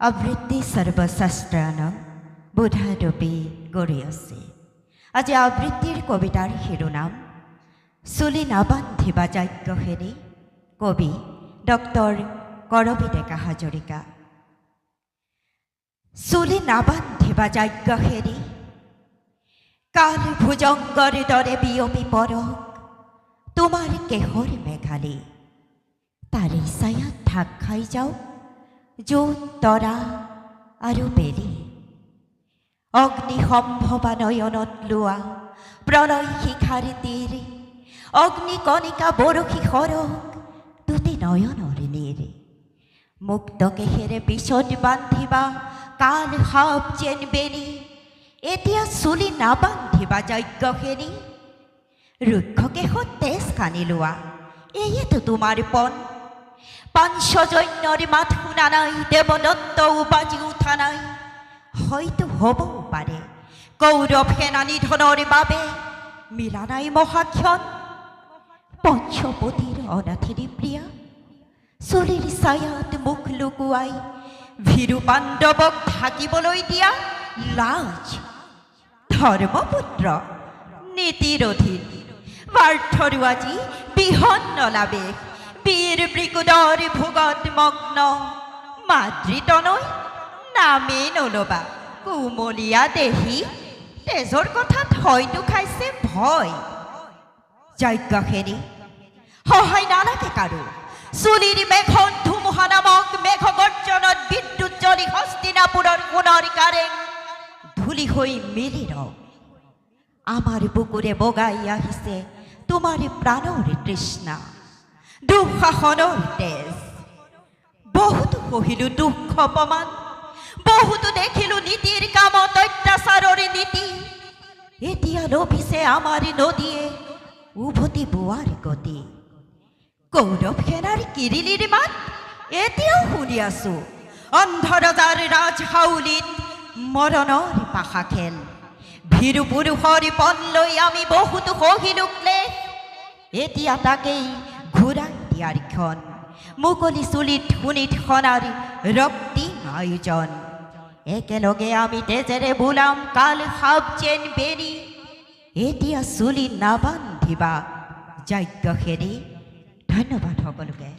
আবৃত্তি সর্বশাস্ত্ৰাণম বোধাৰূপী গঢ়ি আছে আজি আবৃত্তিৰ কবিতাৰ শিৰোনাম চুলি নাবান্ধিবা যাজ্ঞসেনী, কবি ডক্টৰ কৰবী ডেকা হাজৰিকা চুলি নাবান্ধিবা যাজ্ঞসেনী কাল ভুজংগৰ দৰে বিয়পি পৰক তোমাৰ কেহৰ মেঘালী তাৰে ছায়াত ঢাক খাই যাওক য'ত তৰা আৰু বেলি অগ্নিসম্ভৱা নয়নত লোৱা প্ৰলয় শিখাৰ তীৰ অগ্নিকণিকা বৰশী সৰক তুতি নয়নৰ নীৰ মুক্ত পিছত বান্ধিবা, কাল সাপ যেন বেলি এতিয়া চুলি নাবান্ধিবা যজ্ঞখিনি ৰুক্ষ তেজ কানি লোৱা এয়েতো তোমাৰ পণ। পাঞ্চজন্যৰ মাত শুনা নাই দেৱদত্ত উপাজি উঠা নাই হয়তো হ'বও পাৰে কৌৰৱ সেনা নিধনৰ বাবে। মিলা নাই মহাক্ষণ পঞ্চপতিৰ অনাথিনী প্ৰিয়া চুলিৰ ছায়াত মুখ লুকুৱাই ভীৰু পাণ্ডৱক ঢাকিবলৈ দিয়া লাজ। ধৰ্মপুত্ৰ নীতিৰ অধীন বাৰ্থৰো আজি বিহন্ন লাবেশ বীৰ বৃকুদৰ ভোগত মগ্ন। মাতৃতনৈ নামেই নলবা, কুমলীয়া দেহি। তেজৰ কথাত হয়তো খাইছে ভয়। যজ্ঞ যজ্ঞখিনি সহায় নালাগে কাৰো চুলিৰ মেঘন ধুমুহা নামক মেঘ গৰ্জনত বিদ্যুৎ জ্বলি হস্তিনাপুৰৰ সোণৰ কাৰেং। ধূলি হৈ মিলি ৰওঁ আমাৰ বুকুৰে বগাই আহিছে তোমাৰ প্ৰাণৰ তৃষ্ণা। দুঃশাসনৰ তেজ বহুতো সহিলো দুখ অপমান বহুতো দেখিলো নীতিৰ কামত অত্যাচাৰৰ নীতি। এতিয়া লভিছে আমাৰ নদীয়ে, উভতি বোৱাৰ গতি। কৌৰৱ সেনাৰ কিৰিলিৰ মাত এতিয়াও শুনি আছো অন্ধৰজাৰ ৰাজহাউলিত মৰণৰ পাশা খেল। ভীৰু পুৰুষৰ পণ লৈ আমি বহুতো সহিলো ক্লেশ। এতিয়া তাকেই ঘূৰাই ক্ষণ মুকলি চুলিত শুনিত সনাৰ রক্তি আয়োজন। একেলগে আমি তেজেৰে বোলাম কাল সাপ যেন বেরি। এতিয়া চুলি নাবান্ধিবা। যজ্ঞ খেৰি ধন্যবাদ সকলোকে।